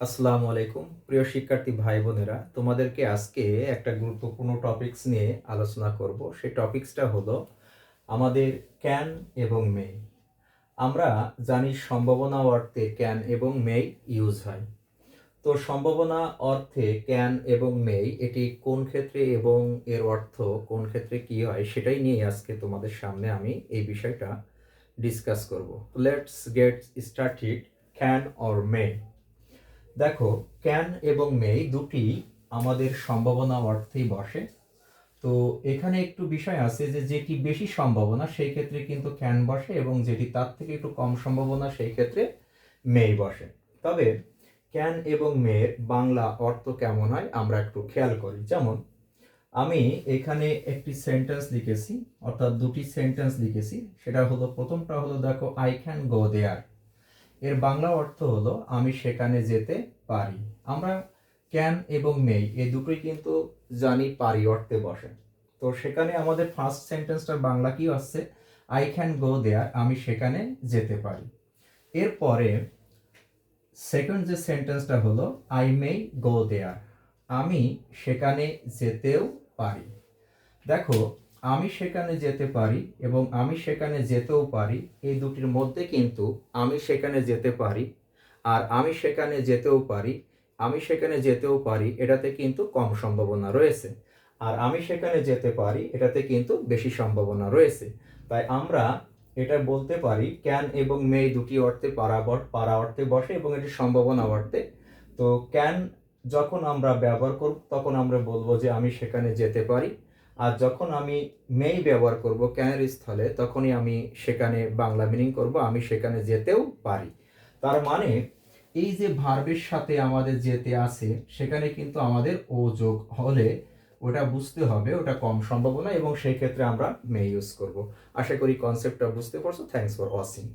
আসসালামু আলাইকুম। প্রিয় শিক্ষার্থী ভাই বোনেরা, তোমাদেরকে আজকে একটা গুরুত্বপূর্ণ টপিকস নিয়ে আলোচনা করব। সেই টপিকসটা হলো আমাদের ক্যান এবং মে আমরা জানি সম্ভাবনা অর্থে ক্যান এবং মে ইউজ হয়। তো সম্ভাবনা অর্থে ক্যান এবং মে এটি কোন ক্ষেত্রে এবং এর অর্থ কোন ক্ষেত্রে কি হয়, সেটাই নিয়ে আজকে তোমাদের সামনে আমি এই বিষয়টা ডিসকাস করব। Let's get started can or may দেখো ক্যান এবং মে দুটি আমাদের সম্ভাবনা অর্থেই বসে। তো এখানে একটু বিষয় আছে যে, যেটি বেশি সম্ভাবনা, সেই ক্ষেত্রে কিন্তু ক্যান বসে এবং যেটি তার থেকে একটু কম সম্ভাবনা, সেই ক্ষেত্রে মেই বসে। তবে ক্যান এবং মেয়ের বাংলা অর্থ কেমন হয় আমরা একটু খেয়াল করি। যেমন, আমি এখানে একটি সেন্টেন্স লিখেছি, অর্থাৎ দুটি সেন্টেন্স লিখেছি। সেটা হলো, প্রথমটা হলো, দেখো আই ক্যান গো দেয়ার এর বাংলা অর্থ হলো, আমি সেখানে যেতে পারি। আমরা ক্যান এবং মেই, এই দুটোই কিন্তু জানি পারি অর্থে বসে। তো সেখানে আমাদের ফার্স্ট সেন্টেন্সটার বাংলা কি আসছে? আই ক্যান গো দেয়ার, আমি সেখানে যেতে পারি। এরপরে সেকেন্ড যে সেন্টেন্সটা হলো, আই মেই গো দেয়ার, আমি সেখানে যেতেও পারি। দেখো আমি সেখানে যেতে পারি এবং আমি সেখানে যেতেও পারি, এই দুটির মধ্যে কিন্তু আমি সেখানে যেতে পারি আর আমি সেখানে যেতেও পারি, আমি সেখানে যেতেও পারি, এটাতে কিন্তু কম সম্ভাবনা রয়েছে। আর আমি সেখানে যেতে পারি, এটাতে কিন্তু বেশি সম্ভাবনা রয়েছে। তাই আমরা এটা বলতে পারি ক্যান এবং মে দুটি অর্থে পারাবর, পারা অর্থে বসে এবং এটি সম্ভাবনা অর্থে। তো ক্যান যখন আমরা ব্যবহার করব, তখন আমরা বলব যে আমি সেখানে যেতে পারি আর যখন আমি মেই ব্যবহার করব ক্যানের স্থলে, তখনই আমি সেখানে বাংলা মিনিং করব, আমি সেখানে যেতেও পারি। তার মানে এই যে ভার্বের সাথে আমাদের যেতে আছে, সেখানে কিন্তু আমাদের ও যোগ হলে ওটা বুঝতে হবে, ওটা কম সম্ভাবনা এবং সেই ক্ষেত্রে আমরা মে ইউজ করব। আশা করি কনসেপ্টটা বুঝতে পারছ। Thanks for watching